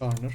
Garner.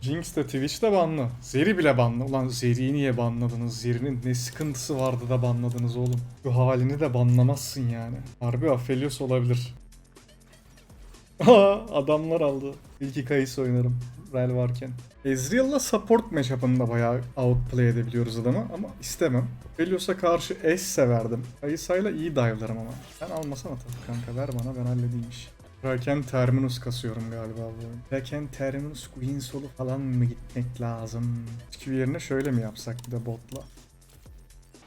Jinx de Twitch'te banlı. Zeri bile banlı. Ulan Zeri'yi niye banladınız? Zeri'nin ne sıkıntısı vardı da banladınız oğlum. Bu halini de banlamazsın yani. Harbi Aphelios olabilir. Adamlar aldı. İlk kayısı oynarım. Rel varken. Ezreal'la support matchup'ında bayağı outplay edebiliyoruz adamı ama istemem. Aphelios'a karşı S severdim. Kayısayla iyi dive'larım ama. Sen almasana tabii kanka ver bana ben halledeyim işi. Kraken Terminus kasıyorum galiba bu oyun. Kraken Terminus Queen solu falan mı gitmek lazım? Hiçbir yerine şöyle mi yapsak bir de botla?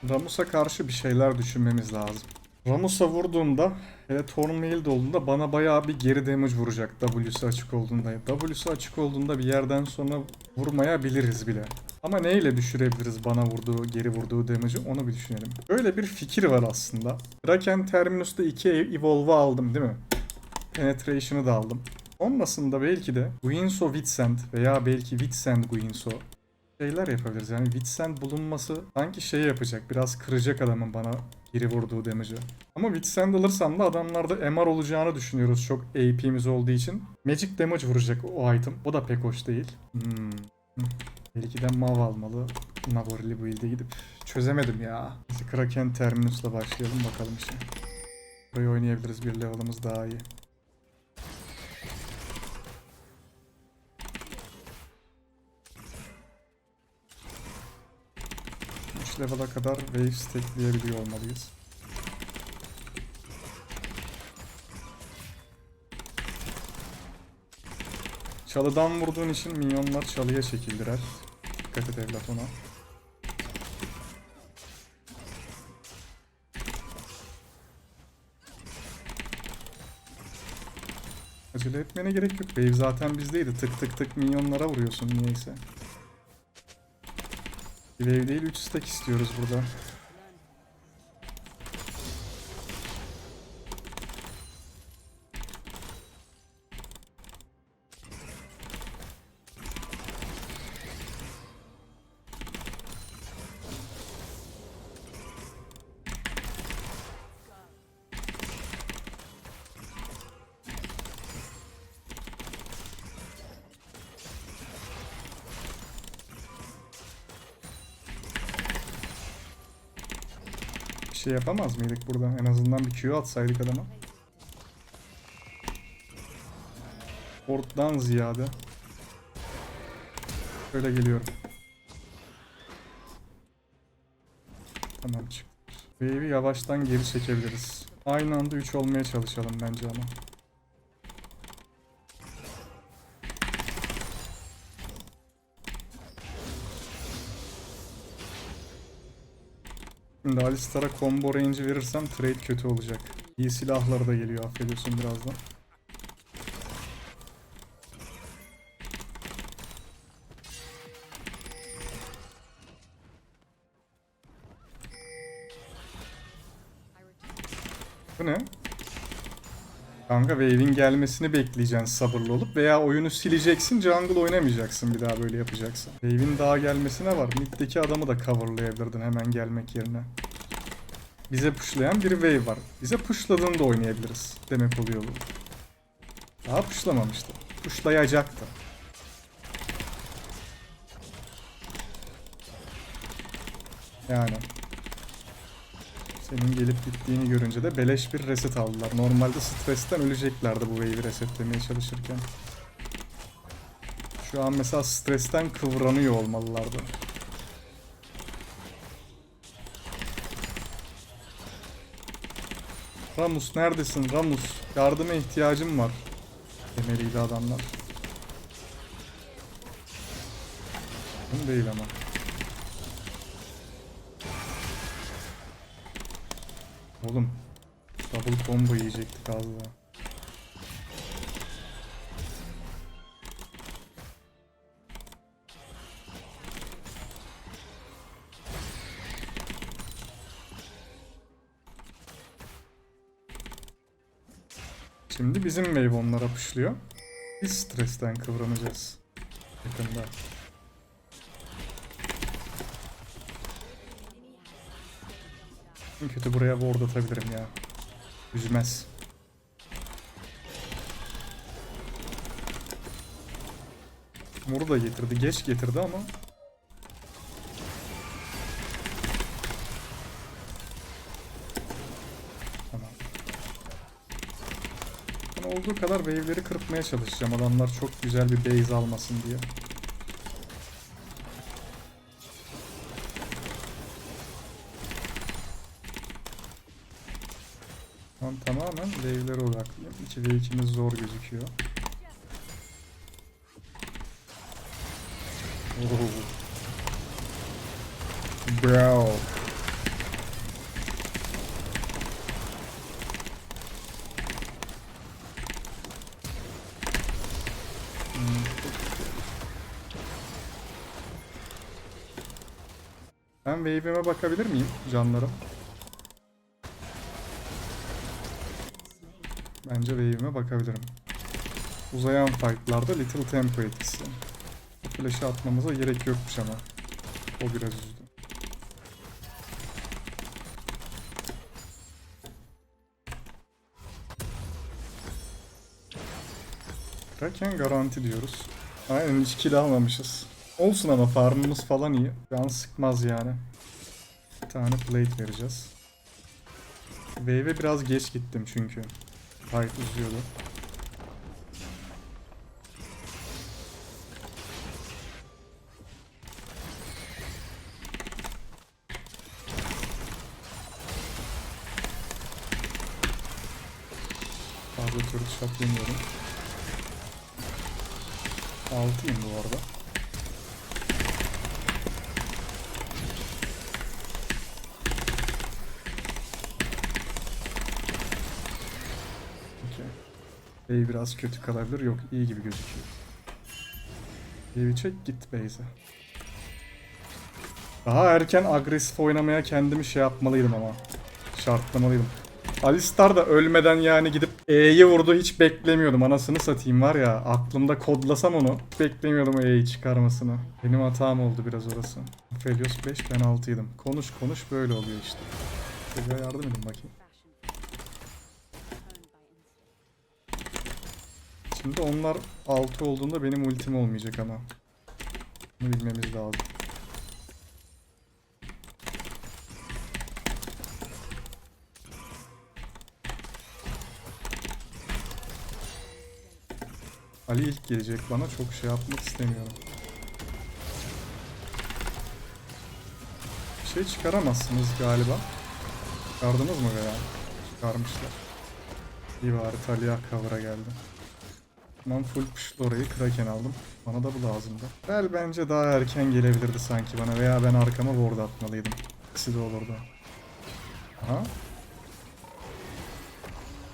Ramus'a karşı bir şeyler düşünmemiz lazım. Ramus'a vurduğumda hele Tornmail olduğunda bana bayağı bir geri damage vuracak W'su açık olduğunda. W'su açık olduğunda bir yerden sonra vurmayabiliriz bile. Ama neyle düşürebiliriz bana vurduğu, geri vurduğu damage'ı onu bir düşünelim. Böyle bir fikir var aslında. Kraken Terminus'ta 2 Evolve aldım değil mi? Penetration'ı da aldım. Olmasında belki de Guinsoo Vitsend veya belki Vitsend Guinsoo şeyler yapabiliriz. Yani Vitsend bulunması sanki şey yapacak. Biraz kıracak adamın bana geri vurduğu damage'ı. Ama Vitsend alırsam da adamlarda MR olacağını düşünüyoruz çok AP'miz olduğu için. Magic damage vuracak o item. O da pek hoş değil. Hmm. Belki de Mav almalı. Navorili build'e gidip çözemedim ya. Kraken Terminus'la başlayalım bakalım işte. Burayı oynayabiliriz bir level'ımız daha iyi. Level'a kadar wave stackleyebiliyor olmalıyız. Çalıdan vurduğun için minyonlar çalıya çekildiler. Dikkat et evlat ona. Acele etmene gerek yok. Wave zaten bizdeydi. Tık tık tık minyonlara vuruyorsun niyeyse. Bir wave değil 3 stack istiyoruz burada. Şey yapamaz mıydık burada? En azından bir Q atsaydık adama. Ortadan ziyade. Şöyle geliyorum. Tamam çık. Wave'i yavaştan geri çekebiliriz. Aynı anda 3 olmaya çalışalım bence ama. Şimdi Alistar'a combo range verirsem trade kötü olacak. İyi silahları da geliyor affediyorsun birazdan. Kanka wave'in gelmesini bekleyeceksin sabırlı olup veya oyunu sileceksin jungle oynamayacaksın bir daha böyle yapacaksın. Wave'in daha gelmesine var. Mid'deki adamı da coverlayabilirdin hemen gelmek yerine. Bize pushlayan bir wave var. Bize pushladığında oynayabiliriz demek oluyor bu. Daha pushlamamıştı. Pushlayacaktı. Yani. Senin gelip gittiğini görünce de beleş bir reset aldılar. Normalde stresten öleceklerdi bu wave'i resetlemeye çalışırken. Şu an mesela stresten kıvranıyor olmalılardı. Ramus neredesin Ramus? Yardıma ihtiyacım var. Demeliydi adamlar. Değil ama. Oğlum. Double combo yiyecektik az daha. Şimdi bizim wave onlara puşluyor. Biz stresten kıvranacağız. Yakında. En kötü buraya ward atabilirim ya. Üzmez. Moru da getirdi. Geç getirdi ama. Tamam. Ben olduğu kadar wave'leri kırpmaya çalışacağım. Adamlar çok güzel bir base almasın diye. 2 ve 2'miz zor gözüküyor. Oo. Bro. Hmm. Ben wave'ime bakabilir miyim canlarım? Bence wave'ime bakabilirim. Uzayan fightlarda Little Tempo etkisi. Flash'ı atmamıza gerek yokmuş ama. O biraz üzdü. Kraken garanti diyoruz. Aynen hiç kill almamışız. Olsun ama farmımız falan iyi. Can sıkmaz yani. Bir tane plate vereceğiz. Wave'e biraz geç gittim çünkü. Fight uzuyordu. Okey. Bey biraz kötü kalabilir. Yok iyi gibi gözüküyor. Bey'i çek git Beyze. Daha erken agresif oynamaya kendimi şey yapmalıydım ama. Şartlamalıydım. Alistar da ölmeden yani gidip E'yi vurdu hiç beklemiyordum. Anasını satayım var ya aklımda kodlasam onu. Beklemiyordum E'yi çıkarmasını. Benim hatam oldu biraz orası. Felios 5 ben 6'ydım. Konuş konuş böyle oluyor işte. Çocuğa yardım edin bakayım. Şimdi onlar 6 olduğunda benim ultim olmayacak ama. Bunu bilmemiz lazım. Ali ilk gelecek bana çok şey yapmak istemiyorum. Bir şey çıkaramazsınız galiba. Çıkardınız mı veya? Çıkarmışlar. İyi bari Talia cover'a geldi. Ben full push'lu orayı Kraken aldım. Bana da bu lazımdı. Bel bence daha erken gelebilirdi sanki bana veya ben arkama ward atmalıydım. İkisi de olurdu. Aha.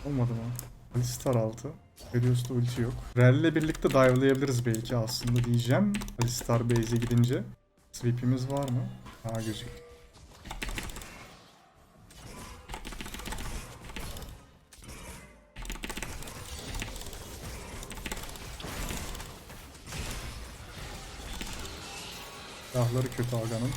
Olmadı mı? Alistar altı. Helios'ta ulti yok. Rel'le birlikte dive'layabiliriz belki aslında diyeceğim. Alistar base'e gidince. Sweep'imiz var mı? Ha gözük. Silahları kötü Aga'nın.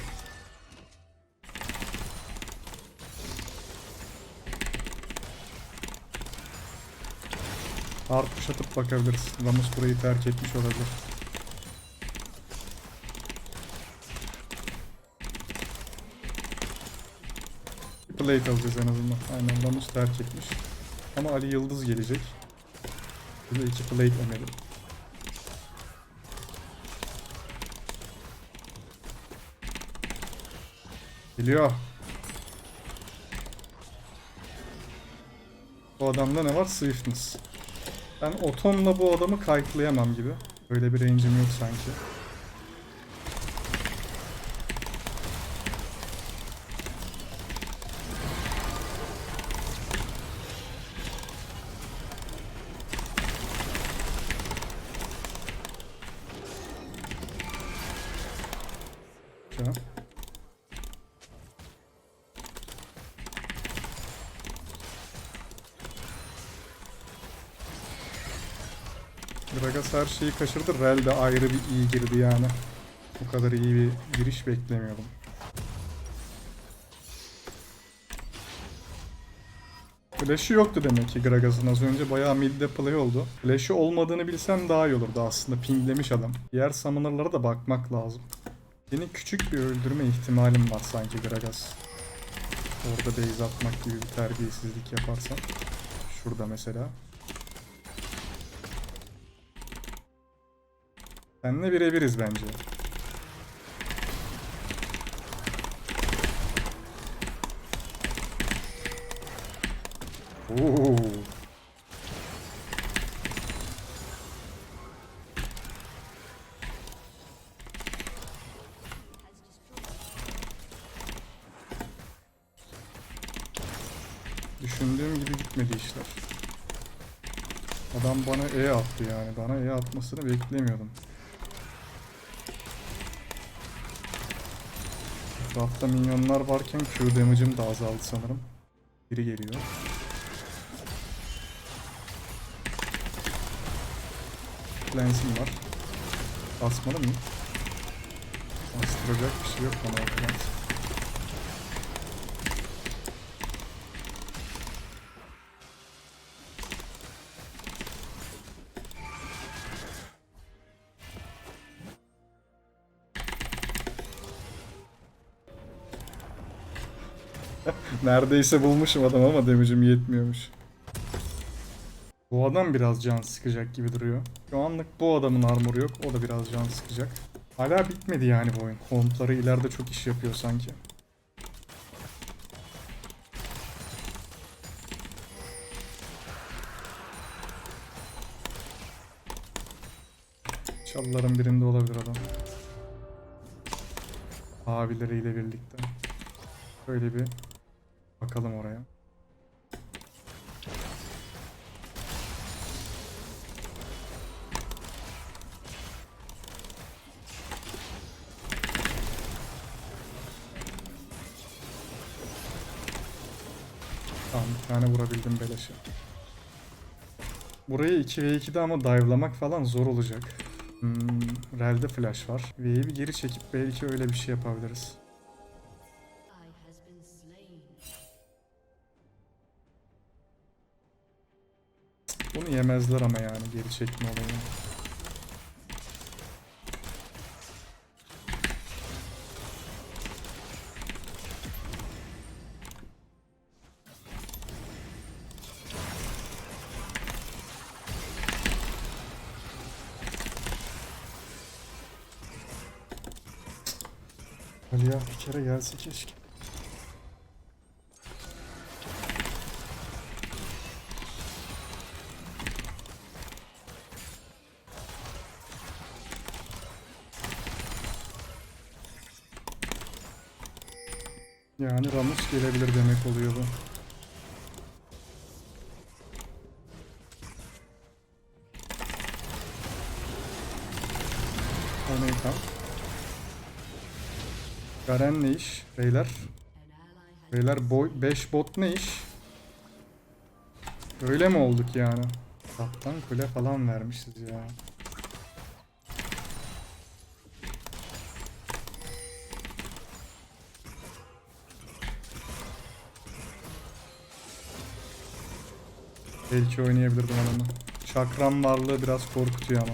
Push atıp bakabiliriz. Ramus burayı terk etmiş olabilir. Plate alacağız en azından. Aynen Ramus terk etmiş. Ama Ali Yıldız gelecek. Bir de iki plate önerim. Geliyor. Bu adamda ne var? Swiftness. Ben otomla bu adamı kayıtlayamam gibi. Öyle bir range'im yok sanki. Gragas her şeyi kaçırdı. Rel de ayrı bir iyi girdi yani. Bu kadar iyi bir giriş beklemiyordum. Flash'ı yoktu demek ki Gragas'ın. Az önce bayağı midde play oldu. Flash'ı olmadığını bilsem daha iyi olurdu aslında. Pinglemiş adam. Diğer summoner'lara da bakmak lazım. Yeni küçük bir öldürme ihtimalim var sanki Gragas. Orada base atmak gibi bir terbiyesizlik yaparsam. Şurada mesela. Seninle birebiriz bence. Oo. Düşündüğüm gibi gitmedi işler. Adam bana E attı yani. Bana E atmasını beklemiyordum. Etrafta minyonlar varken Q damage'ım da azaldı sanırım. Biri geliyor. Lens'im var. Basmalı mı? Bastıracak bir şey yok bana lens. Neredeyse bulmuşum adam ama damage'im yetmiyormuş. Bu adam biraz can sıkacak gibi duruyor. Şu anlık bu adamın armoru yok. O da biraz can sıkacak. Hala bitmedi yani bu oyun. Kompları ileride çok iş yapıyor sanki. Çalıların birinde olabilir adam. Abileriyle birlikte. Böyle bir bakalım oraya. Tamam bir tane vurabildim beleşe. Burayı 2v2'de ama dive'lamak falan zor olacak. Hmm, Rel'de flash var. V'yi bir geri çekip belki öyle bir şey yapabiliriz. Bunu yemezler ama yani geri çekme olayını. Ali ya bir kere gelse keşke. Ramus gelebilir demek oluyor bu. Omega. Garen ne iş? Beyler. Beyler boy 5 bot ne iş? Öyle mi olduk yani? Kaptan kule falan vermişiz ya. Belki oynayabilirdim adamı. Çakram varlığı biraz korkutuyor ama.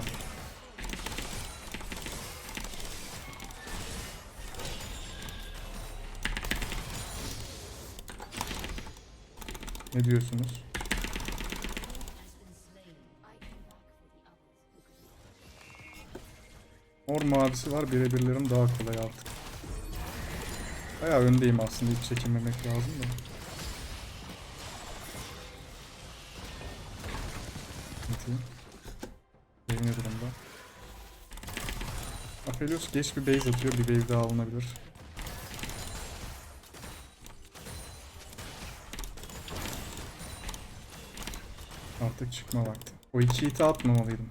Ne diyorsunuz? Mor mavisi var birebirlerim daha kolay artık. Bayağı öndeyim aslında hiç çekinmemek lazım da. Atayım. Yeni durumda. Aphelios geç bir base atıyor bir wave daha alınabilir. Artık çıkma vakti. O iki hiti atmamalıydım.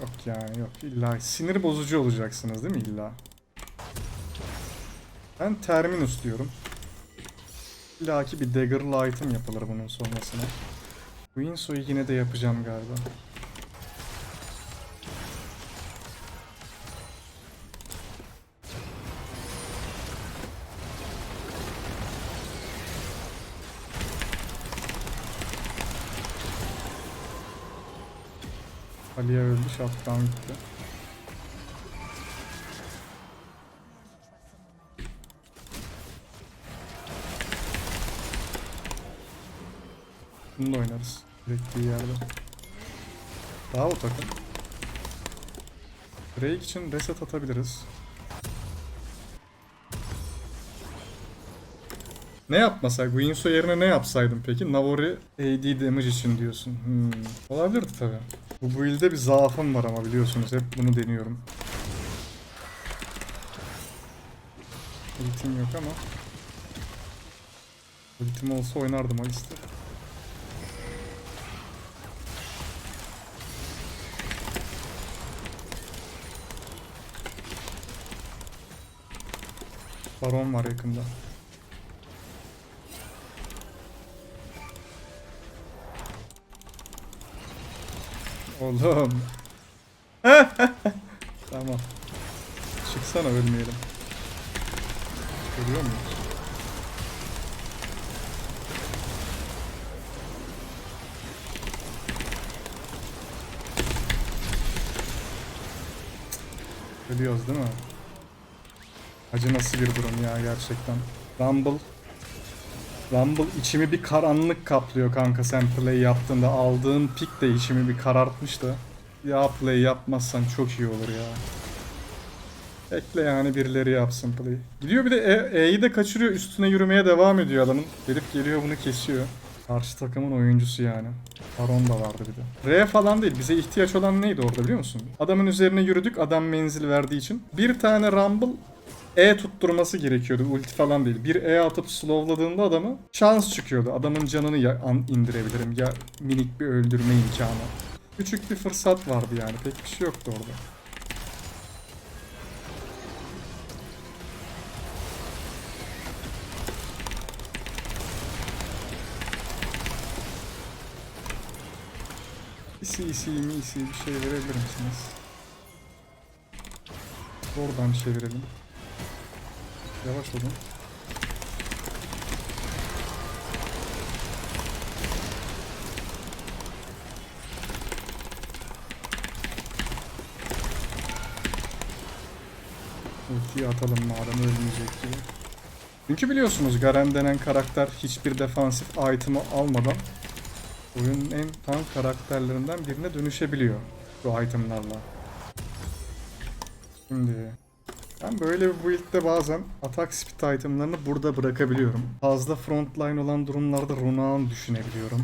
Yok yani yok illa sinir bozucu olacaksınız değil mi illa? Ben Terminus diyorum. İlla ki bir dagger'lı item yapılır bunun sonrasına. Winso'yu yine de yapacağım galiba. Ali'ye öldü, şaptan gitti. Bunu da oynarız. Gerektiği yerde. Daha o takım. Drake için reset atabiliriz. Ne yapmasak? Winso yerine ne yapsaydım peki? Navori AD damage için diyorsun. Hmm. Olabilirdi tabi. Bu build'de bir zaafım var ama biliyorsunuz. Hep bunu deniyorum. Ultim yok ama. Ultim olsa oynardım Alistar. Baron var yakında. Oğlum. tamam. Çıksana ölmeyelim. Görüyor muyuz? Ölüyoruz değil mi? Acı nasıl bir durum ya gerçekten. Rumble Rumble içimi bir karanlık kaplıyor kanka sen play yaptığında. Aldığın pik de içimi bir karartmış da. Ya play yapmazsan çok iyi olur ya. Bekle yani birileri yapsın play. Gidiyor bir de E- E'yi de kaçırıyor üstüne yürümeye devam ediyor adamın. Gelip geliyor bunu kesiyor. Karşı takımın oyuncusu yani. Baron da vardı bir de. R falan değil. Bize ihtiyaç olan neydi orada biliyor musun? Adamın üzerine yürüdük. Adam menzil verdiği için. Bir tane Rumble E tutturması gerekiyordu. Ulti falan değil. Bir E atıp slowladığında adamı şans çıkıyordu. Adamın canını ya indirebilirim ya minik bir öldürme imkanı. Küçük bir fırsat vardı yani. Pek bir şey yoktu orada. İsi isi misi bir şey verebilir misiniz? Oradan çevirelim. Yavaş olun. Ultiyi atalım madem ölmeyecek gibi. Çünkü biliyorsunuz Garen denen karakter hiçbir defansif item'ı almadan oyunun en tank karakterlerinden birine dönüşebiliyor bu itemlarla. Şimdi ben böyle bir build'de bazen atak speed itemlarını burada bırakabiliyorum. Fazla frontline olan durumlarda Runaan düşünebiliyorum.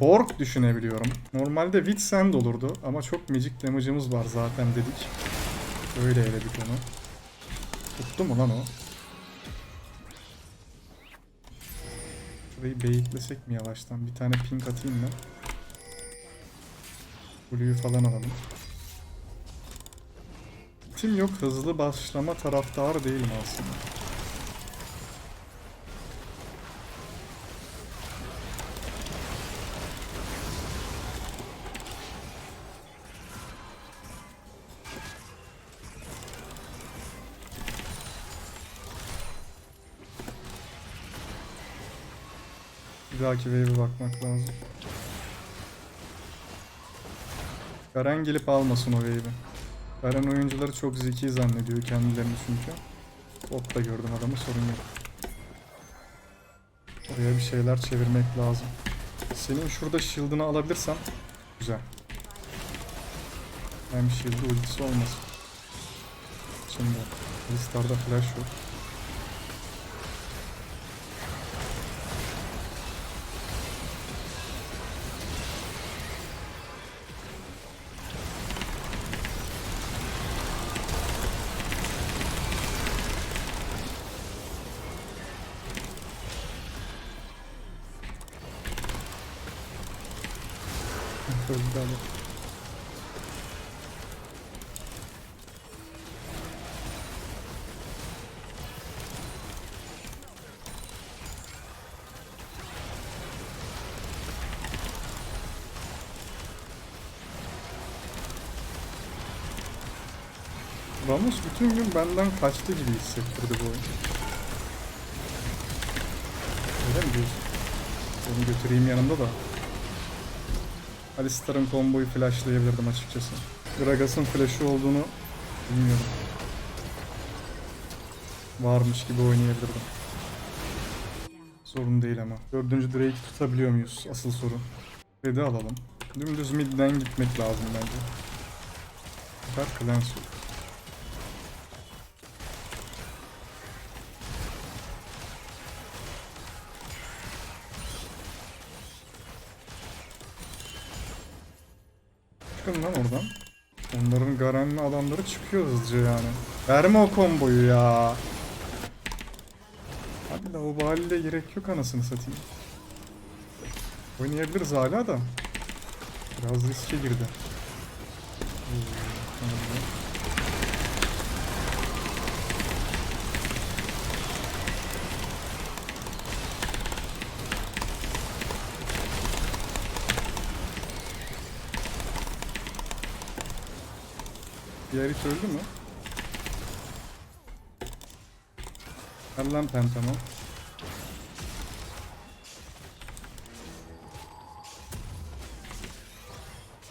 Borg düşünebiliyorum. Normalde Witsend olurdu ama çok magic damage'ımız var zaten dedik. Öyle eledik onu. Tuttu mu lan o? Şurayı beyitlesek mi yavaştan? Bir tane pink atayım mı? Blue'yu falan alalım. Tim yok hızlı başlama taraftarı değilim aslında. Bir dahaki wave'e bakmak lazım. Garen gelip almasın o wave'i. Garen oyuncuları çok zeki zannediyor kendilerini çünkü. Bot da gördüm adamı sorun yok. Oraya bir şeyler çevirmek lazım. Senin şurada shield'ını alabilirsem güzel. Hem shield'ı ultisi olmasın. Şimdi Alistar'da flash yok. Öldü adam. Ramos bütün gün benden kaçtı gibi hissettirdi bu oyun. Öyle mi? Onu götüreyim yanımda da. Alistar'ın komboyu flashlayabilirdim açıkçası. Gragas'ın flash'ı olduğunu bilmiyorum. Varmış gibi oynayabilirdim. Sorun değil ama. Dördüncü Drake'i tutabiliyor muyuz? Asıl soru. Red'i alalım. Dümdüz midden gitmek lazım bence. Sefer Clans yok. Çıkın lan oradan. Onların Garen'li adamları çıkıyor hızlıca yani. Verme o komboyu ya. Hadi la o haliyle gerek yok anasını satayım. Oynayabiliriz hala da. Biraz riske girdi. Oo, Diğer it öldü mü? Ver lan pentamı.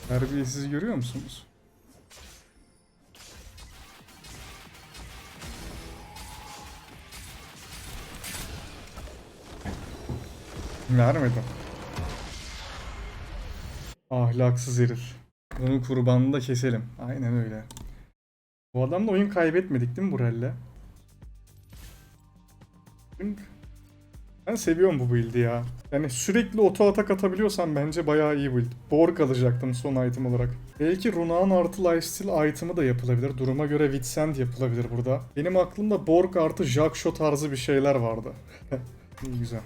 Terbiyesiz görüyor musunuz? Vermedim. Ahlaksız herif. Bunun kurbanını da keselim. Aynen öyle. Bu adamla oyun kaybetmedik değil mi bu relle? Dınk. Ben seviyorum bu build'i ya. Yani sürekli oto atak atabiliyorsan bence bayağı iyi build. Borg alacaktım son item olarak. Belki Runa'nın artı lifesteal item'ı da yapılabilir. Duruma göre Witsend yapılabilir burada. Benim aklımda Borg artı Jack Shot tarzı bir şeyler vardı. güzel.